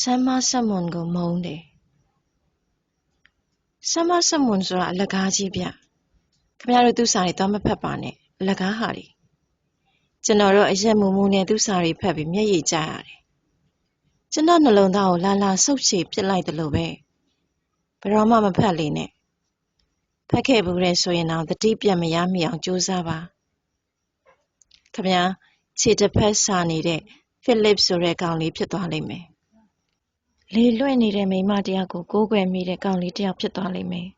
ဆမ်မာဆမ်မွန်ကိုမုန်းတယ်ဆမ်မာဆမ်မွန်ဆိုတာအလကားကြီးဗျခင်ဗျားတို့သူစာတွေတော့မဖတ်ပါနဲ့အလကားဟာတွေကျွန်တော်တို့အရက်မူမူနဲ့သူစာတွေဖတ်ပြီးမျက်ရည်ကျရတယ်ကျွန်တော်နှလုံးသားကိုလာလာဆုပ်ချေပစ်လိုက်တယ်လို့ပဲဘယ်တော့မှမဖတ်လေနဲ့ဖတ်ခဲ့ဘူးတဲ့ဆိုရင်တော့တတိပြတ်မရမိအောင်ကြိုးစားပါခင်ဗျာခြေတစ်ဖက်စာနေတဲ့ဖိလစ်ဆိုတဲ့ကောင်လေးဖြစ်သွားလိမ့်မယ် လေလွင့်နေတဲ့မိန်းမတယောက်ကိုကိုးကွယ်မိတဲ့ကောင်လေးတယောက်ဖြစ်သွားလိမ့်မယ်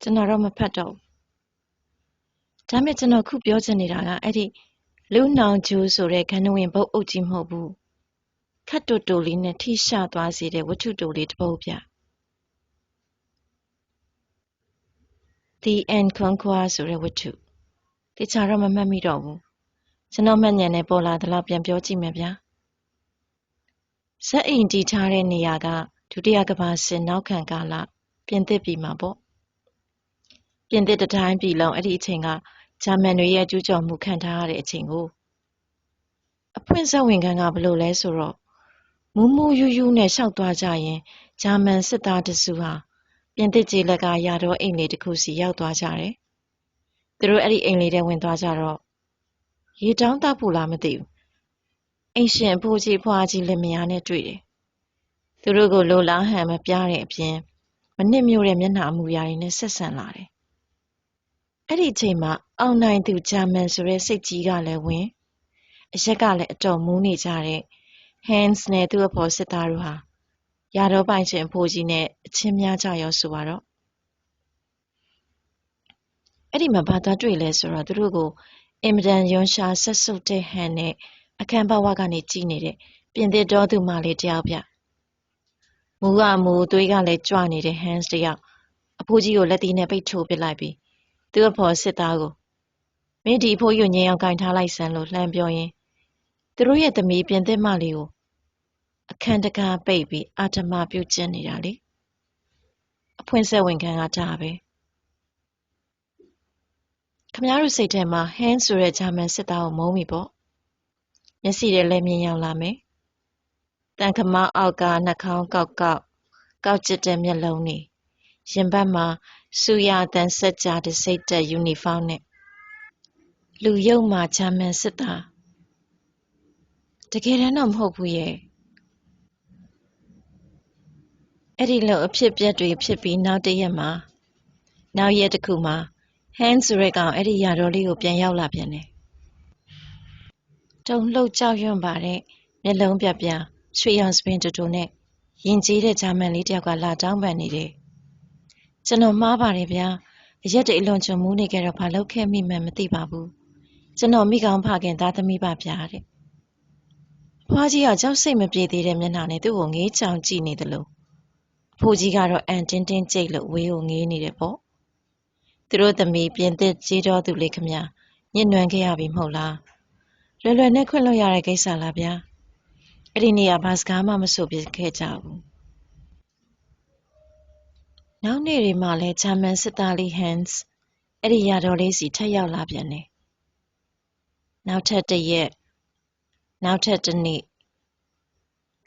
ကျွန်တော်တော့မဖတ်တော့ဘူးဒါမဲ့ကျွန်တော်ခုပြောချင်နေတာကအဲ့ဒီလူနောင်ကျူးဆိုတဲ့ခန္ဓဝင်ဘုတ်အုပ်ကြီးမဟုတ်ဘူးခတ်တူတူလေးနဲ့ထိရှသွားစေတဲ့ဝတ္ထုတူလေးတစ်ပုဒ်ပြ The Enconquer ဆိုတဲ့ဝတ္ထုတခြားတော့မမှတ်မိတော့ဘူးကျွန်တော်မှတ်ဉာဏ်နဲ့ပေါ်လာသလောက်ပြန်ပြောကြည့်မယ်ဗျာ ဇက်အိမ်တီထားတဲ့နေရာကဒုတိယကမ္ဘာစစ်နောက်ခံကာလပြင်သစ်ပြည်မှာပေါ့ပြင်သစ်တတိုင်းပြည်လုံးအဲ့ဒီအချိန်ကဂျာမန်တွေရဲ့ကျူးကျော်မှုခံထားရတဲ့အချိန်ကိုအဖွင့်ဆက်ဝင်ခန်းကဘလို့လဲဆိုတော့မူးမူးယူးယူးနဲ့ရှောက်သွားကြရင်ဂျာမန်စစ်သားတစုဟာပြင်သစ်ကျေးလက်ကရာတော်အိမ်လေးတစ်ခုစီရောက်သွားကြတယ်။သူတို့အဲ့ဒီအိမ်လေးထဲဝင်သွားကြတော့ရေတောင်းတဖို့လားမသိဘူး။ အိမ်ရှင်အဖိုးကြီးဖွားကြီးလက်မယားနဲ့တွေ့တယ်။သူတို့ကိုလိုလားဟန်မပြတဲ့အပြင်မနစ်မြို့တဲ့မျက်နှာအမူအရာတွေနဲ့ဆက်ဆံလာတယ်။အဲ့ဒီအချိန်မှာအောင်နိုင်သူဂျာမန်ဆိုတဲ့စိတ်ကြီးကလည်းဝင်အရက်ကလည်းအတော်မူးနေကြတဲ့ Hans နဲ့သူ့အဖေစစ်သားတို့ဟာရာတော်ပိုင်ရှင်အဖိုးကြီးနဲ့အချင်းများကြရောဆိုပါတော့အဲ့ဒီမှာဘာသာတွေ့လဲဆိုတော့သူတို့ကိုအင်မတန်ယွန်ရှာဆက်ဆုပ်တဲ့ဟန်နဲ့ အခန်းဘဝကနေကြီးနေတဲ့ပြင်သစ်တော်သူမလေးတယောက်ပြမူကမူသွေးကလည်းကြွနေတဲ့ Hans တယောက်အဖိုးကြီးကိုလက်သီးနဲ့ပိတ်ထိုးပစ်လိုက်ပြီးသူ့အဖေစစ်သားကိုမင်းဒီအဖိုးယူငင်းအောင်ကင်ထားလိုက်စမ်းလို့လှမ်းပြောရင်းသူတို့ရဲ့သမီးပြင်သစ်မလေးကိုအခန်းတကားပိတ်ပြီးအာဓမပြုကျင့်နေတာလေအဖွင့်ဆက်ဝင်ခံကဒါပဲခမားတို့စိတ်ထဲမှာဟန်းဆိုတဲ့ဂျာမန်စစ်သားကိုမုန်းပြီပေါ့ မျက်စိထဲလည်းမြင်ရောက်လာမယ်တန်ခမောင်းအောက်ကနှာခေါင်းကောက်ကောက်ကောက်ကျစ်တဲ့မျက်လုံးနေရင်ဘတ်မှာစူရတန်ဆက်ကြတဲ့စိတ်တက်ယူနီဖောင်းနဲ့လူရုပ်မှာဂျာမန်စစ်သားတကယ်တမ်းတော့မဟုတ်ဘူးရဲ့အဲ့ဒီလိုအဖြစ်အပျက်တွေဖြစ်ပြီးနောက်တရက်မှာနောက်ရက်တစ်ခုမှာ Hans ဆိုတဲ့ကောင်အဲ့ဒီယာတော်လေးကိုပြန်ရောက်လာပြန်တယ်။ တုံလှုပ်ကြောက်ရွံ့ပါတဲ့မျက်လုံးပြပြရွှေရောင်စပင်တူတူနဲ့ရင်ကြီးတဲ့ဂျာမန်လေးတယောက်ကလာတောင်းပန်နေတယ်။ကျွန်တော်မှားပါတယ်ဗျာ။အရက်တွေအလွန်ချုံမူးနေကြတော့ဘာလုပ်ခဲ့မိမှန်းမသိပါဘူး။ကျွန်တော်မိကောင်းဖခင်သားသမီးပါဗျာတဲ့။ဖွားကြီးကကြောက်စိတ်မပြေသေးတဲ့မျက်နှာနဲ့သူ့ကိုငေးချောင်ကြည့်နေတယ်လို့အဖိုးကြီးကတော့အန်တင်းတင်းကြိတ်လို့ဝေးကိုငေးနေတယ်ပေါ့သူတို့သမီးပြင်သစ်ကြီးတော်သူလေးခမညှဉ်းနှွမ်းခဲ့ရပြီမဟုတ်လား လွယ်လွယ်နဲ့ခွင့်လွှတ်ရတဲ့ကိစ္စလားဗျာအဲ့ဒီနေ့ကဘာစကားမှမဆိုပြခဲ့ကြဘူးနောက်နေ့တွေမှာလဲဂျာမန်စစ်သားလေးဟန်စ်အဲ့ဒီရတော်လေးစီထက်ရောက်လာပြန်တယ်နောက်ထပ်တစ်ရက်နောက်ထပ်တစ်နေ့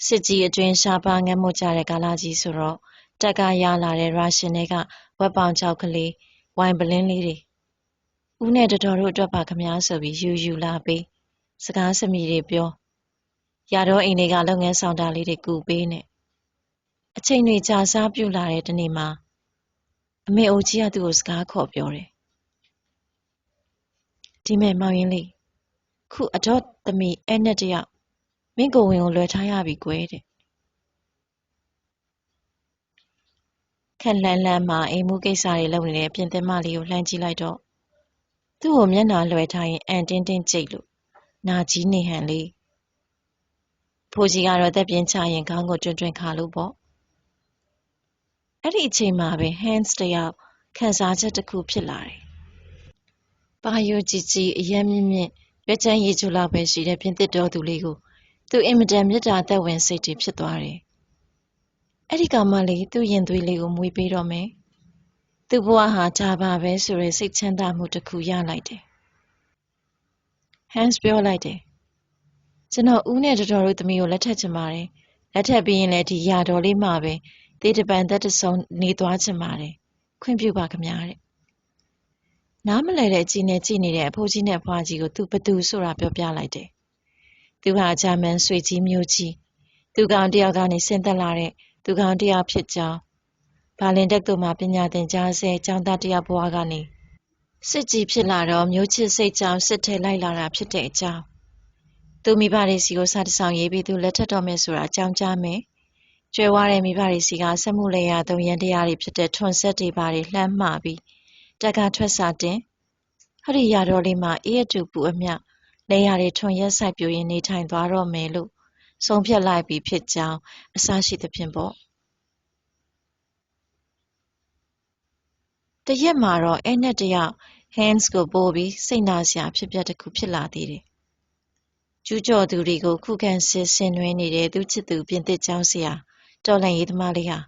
စစ်ကြီးအတွင်းရှားပါးငတ်မွတ်ကြတဲ့ကာလကြီးဆိုတော့တက်ကရလာတဲ့ရုရှင်တွေကဝက်ပေါင်ကြောက်ကလေးဝိုင်ပလင်းလေးတွေဦးနဲ့တတော်တို့အတွက်ပါခမားဆိုပြီးယူယူလာပေး စကားစမီတွေပြောရတော့အိမ်တွေကလုပ်ငန်းဆောင်တာလေးတွေကူပေးနေအချိန်တွေကြာစားပြုလာတဲ့တနေ့မှာအမေအိုကြီးကသူ့ကိုစကားခေါ်ပြောတယ်ဒီမဲ့မောင်ရင်လေးခုအတော့သမီးအဲ့နဲ့တယောက်မင်းကိုဝင်ကိုလွယ်ထားရပြီကွယ်တဲ့ခက်လှမ်းလှမ်းမှာအိမ်မှုကိစ္စတွေလုပ်နေတဲ့ပြင်သစ်မလေးကိုလှမ်းကြည့်လိုက်တော့သူ့ကိုမျက်နှာလွယ်ထားရင်အန်တင်းတင်းကြိတ်လို့ နာကြီးနေဟန်လေးဖိုးကြီးကတော့တက်ပြင်းချရင်ခေါင်းကိုတွင်တွင်ခါလို့ပေါ့အဲ့ဒီအချိန်မှာပဲ hands တယောက်ခန်းစားချက်တစ်ခုဖြစ်လာတယ်။ပါယိုကြည်ကြည်အယမ်းမြင့်မြင့်ရွက်ချမ်းရည်ကျူလောက်ပဲရှိတဲ့ပြင်သစ်တော်သူလေးကိုသူအင်မတန်မေတ္တာသက်ဝင်စိတ်တွေဖြစ်သွားတယ်။အဲ့ဒီကောင်မလေးသူ့ရင်သွေးလေးကိုမွေးပေးတော့မယ်။သူ့ဘဝဟာဒါပါပဲဆိုရယ်စိတ်ချမ်းသာမှုတစ်ခုရလိုက်တယ်။ Hans ပြောလိုက်တယ်။ကျွန်တော်ဦးနဲ့တော်တော်တို့သမီးကိုလက်ထပ်ချင်ပါတယ်လက်ထပ်ပြီးရင်လည်းဒီရာတော်လေးမှပဲတေးတပံသက်တဆုံနေသွားချင်ပါတယ်ခွင့်ပြုပါခင်ဗျာတဲ့နားမလဲတဲ့အကြည့်နဲ့ကြည့်နေတဲ့အဖိုးကြီးနဲ့အဖွားကြီးကိုသူဘသူဆိုတာပြောပြလိုက်တယ်သူဟာဂျာမန်ဆွေကြီးမျိုးကြီးသူကောင်တယောက်ကနေဆင်းသက်လာတဲ့သူကောင်တယောက်ဖြစ်ကြောင်းဘာလင်တက်တို့မှာပညာသင်ကြားဆဲကျောင်းသားတယောက်ဘဝကနေ စစ်ကြီးဖြစ်လာတော့မျိုးချစ်စိတ်ကြောင့်စစ်ထဲလိုက်လာတာဖြစ်တဲ့အကြောင်းသူမိဘတွေစီကိုစာတစောင်ရေးပြီးသူလက်ထပ်တော်မယ်ဆိုတာအကြောင်းကြားမယ်ကျွဲဝါတဲ့မိဘတွေစီကဆက်မှုလေရသုံးရန်တရားတွေဖြစ်တဲ့ထွန်ဆက်တွေပါတွေလှမ်းမှားပြီးတက်ကထွက်စာတင်ဟောဒီရတော်လေးမှာအေးအတူပူအမြလေရတွေထွန်ရက်ဆိုင်ပြိုရင်နေထိုင်သွားတော့မယ်လို့ဆုံးဖြတ်လိုက်ပြီးဖြစ်ကြောင်းအစရှိသဖြင့်ပေါ့ တရက်မှာတော့အဲ့နဲ့တယောက် hands ကိုပို့ပြီးစိတ်နာစရာဖြစ်ပျက်တစ်ခုဖြစ်လာသေးတယ်ကျူးကျော်သူတွေကိုခုခံစစ်ဆင်နွှဲနေတဲ့သူချစ်သူပြင်သစ်ကျောင်းဆရာတော်လန်ရေးသမားလေးဟာ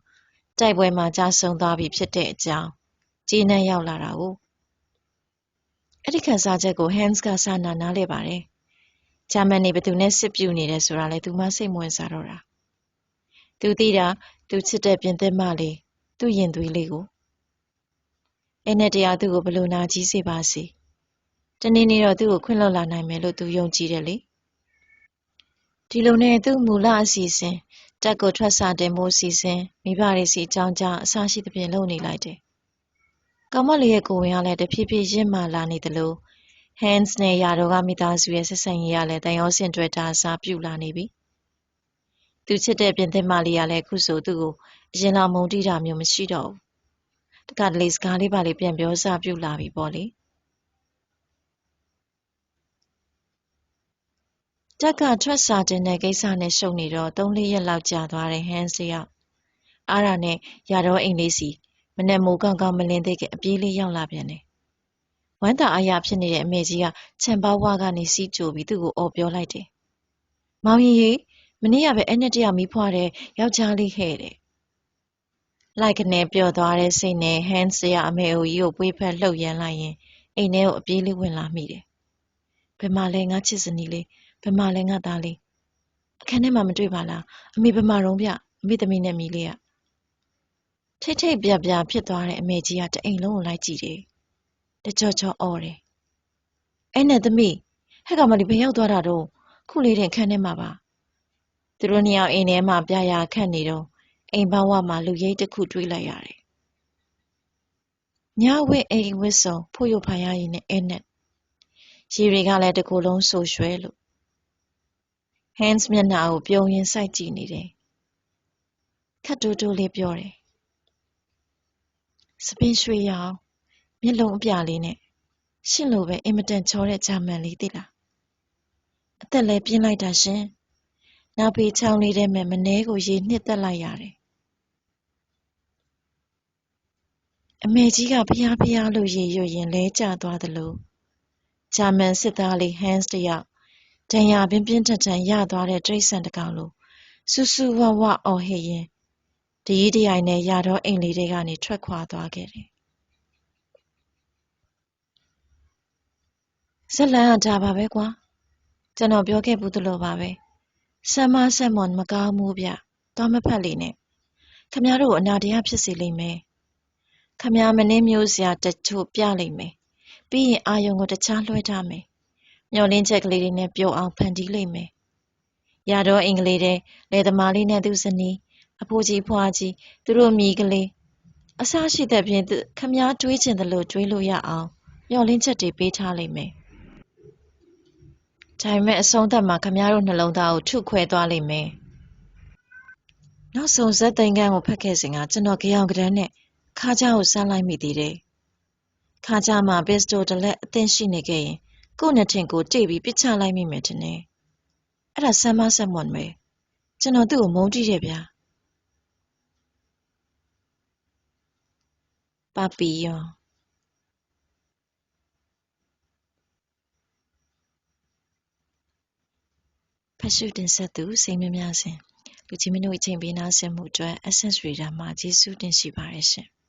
တိုက်ပွဲမှာကြာဆုံးသွားပြီဖြစ်တဲ့အကြောင်းကြေးနှံ့ရောက်လာတာကိုအဲ့ဒီခန်းစားချက်ကို Hans ကစာနာနားလဲပါတယ်ဂျာမန်နေဘသူနဲ့စစ်ပြူနေတယ်ဆိုတာလဲသူမစိတ်မဝင်စားတော့တာသူသိတာသူချစ်တဲ့ပြင်သစ်မလေးသူ့ရင်သွေးလေးကို အဲ့နဲ့တရားသူ့ကိုဘလို့နာကြီးစေပါစေတနေ့နေ့တော့သူ့ကိုခွင့်လွှတ်လာနိုင်မယ်လို့သူယုံကြည်တယ်လေဒီလိုနဲ့သူ့မူလအစီအစဉ်တက်ကိုထွက်စာတင်ဖို့စီစဉ်မိဘတွေစီအကြောင်းကြားအဆရှိသဖြင့်လုပ်နေလိုက်တယ်။ကောင်မလေးရဲ့ကိုဝင်ကလည်းတဖြည်းဖြည်းရင့်မာလာနေသလို Hans နဲ့ယာတော်ကမိသားစုရဲ့ဆက်ဆံရေးကလည်းတန်ရောစင်တွေ့တာအစားပြုလာနေပြီ။သူချစ်တဲ့ပြင်သစ်မလေးကလည်းခုဆိုသူ့ကိုအရင်လောက်မုန်းတီးတာမျိုးမရှိတော့ဘူး။ တခါတလေစကားလေးပါလေးပြန်ပြောစားပြုလာပြီပေါ့လေ။တက်ကထွက်စာတင်တဲ့ကိစ္စနဲ့ရှုပ်နေတော့သုံးလေးရက်လောက်ကြာသွားတယ်ဟန်စီယောက်အားရနဲ့ရာတော့အိမ်လေးစီမနဲ့မိုးကောင်းကောင်းမလင်းသေးခင်အပြေးလေးရောက်လာပြန်တယ်ဝမ်းသာအားရဖြစ်နေတဲ့အမေကြီးကခြံပေါဝါကနေစီးကြိုပြီးသူ့ကိုအော်ပြောလိုက်တယ်မောင်ရီရီမနေ့ကပဲအဲ့နဲ့တရမီးဖွားတဲ့ယောက်ျားလေးဟဲ့တဲ့ လိုက်ကနေပျော်သွားတဲ့စိတ်နဲ့ဟန်စီယာအမေအိုကြီးကိုပွေးဖက်လှုပ်ရမ်းလိုက်ရင်အိမ်ထဲကိုအပြေးလေးဝင်လာမိတယ်ဘယ်မှာလဲငါချစ်စနီးလေးဘယ်မှာလဲငါသားလေးအခန်းထဲမှာမတွေ့ပါလားအမေဘယ်မှာတော့ဗျအမေသမီးနဲ့မိလေးကထိတ်ထိတ်ပြပြဖြစ်သွားတဲ့အမေကြီးကတအိမ်လုံးကိုလိုက်ကြည့်တယ်တကြောကြောအော်တယ်အဲ့နဲ့သမီးဟဲ့ကောင်မလေးဘယ်ရောက်သွားတာတော့ခုလေးတင်ခန်းထဲမှာပါသူတို့နှစ်ယောက်အိမ်ထဲမှာပြရာခတ်နေတော့ အိမ်ဘဝမှာလူရိတ်တစ်ခုတွေးလိုက်ရတယ်ညဝက်အိမ်ဝစ်စုံဖို့ရဖာရရင်နဲ့အဲ့နဲ့ရေတွေကလည်းတကူလုံးဆူရွှဲလို့ Hans မျက်နှာကိုပြုံးရင်းစိုက်ကြည့်နေတယ်ခတ်တိုးတိုးလေးပြောတယ်စပင်းရွှေရောင်မျက်လုံးအပြလေးနဲ့ရှင့်လိုပဲအင်မတန်ချောတဲ့ဂျာမန်လေးသိလားအသက်လည်းပြင်းလိုက်တာရှင်နောက်ဖေးချောင်းလေးထဲမှာမနှဲကိုရေနှစ်သက်လိုက်ရတယ် အမေကြီးကဖျားဖျားလို့ရေရွရင်လဲကျသွားသလို ဂျာမန်စစ်သားလေး Hans တယောက် ဒဏ်ရာပြင်းပြင်းထန်ထန် ရသွားတဲ့ တိရစ္ဆာန်တစ်ကောင်လို ဆူဆူဝဝအော်ဟစ်ရင်း တရီးတရိုင်နဲ့ရတော့အိမ်လေးတွေကနေ ထွက်ခွာသွားခဲ့တယ်ဇလန်က ဒါပါပဲကွာကျွန်တော်ပြောခဲ့ဘူးသလိုပါပဲဆမ်မဆက်မွန်မကောင်းဘူးဗျသွားမဖက်လေနဲ့ခမရတို့အနာတရားဖြစ်စေလိမ့်မယ် ခမရမင်းမျိုးစရာတချို့ပြလိမ့်မယ်ပြီးရင်အာယုံကိုတခြားလွှဲထားမယ်မျောလင်းချက်ကလေးတွေနဲ့ပြုံအောင်ဖန်တီးလိမ့်မယ်ရတော့အင်္ဂလိပ်တဲ့လယ်သမားလေးနဲ့သူဇနီးအဖိုးကြီးဖွားကြီးသူတို့မိကလေးအဆရှိတဲ့ဖြင့်ခမားတွေးချင်တယ်လို့တွေးလို့ရအောင်မျောလင်းချက်တွေပေးထားလိမ့်မယ်ဒါပေမဲ့အဆုံးသတ်မှာခမားတို့နှလုံးသားကိုထုခွဲသွားလိမ့်မယ်နောက်ဆုံးဇက်သိန်းကန်းကိုဖတ်ခဲ့စဉ်ကကျွန်တော်ကြောင်ကရန်းနဲ့ ခါးကြားကိုဆန်းလိုက်မိသေးတယ်ခါးကြားမှာပစ္စတိုတလက်အသင့်ရှိနေခဲ့ရင်ကို့နဲ့ထင်ကိုတိတ်ပြီးပစ်ချလိုက်မိမယ်ထင်တယ်အဲ့ဒါဆမ်းမဆက်မွန်ပဲကျွန်တော်သူ့ကိုမုန်းတိတယ်ဗျာပါပီယောဖတ်ရှုတင်ဆက်သူစိတ်မများစဉ်လူချင်းမင်းတို့အချိန်ပေးနာဆင်မှုအတွက် Essence Reader မှာကျေးဇူးတင်ရှိပါတယ်ရှင်။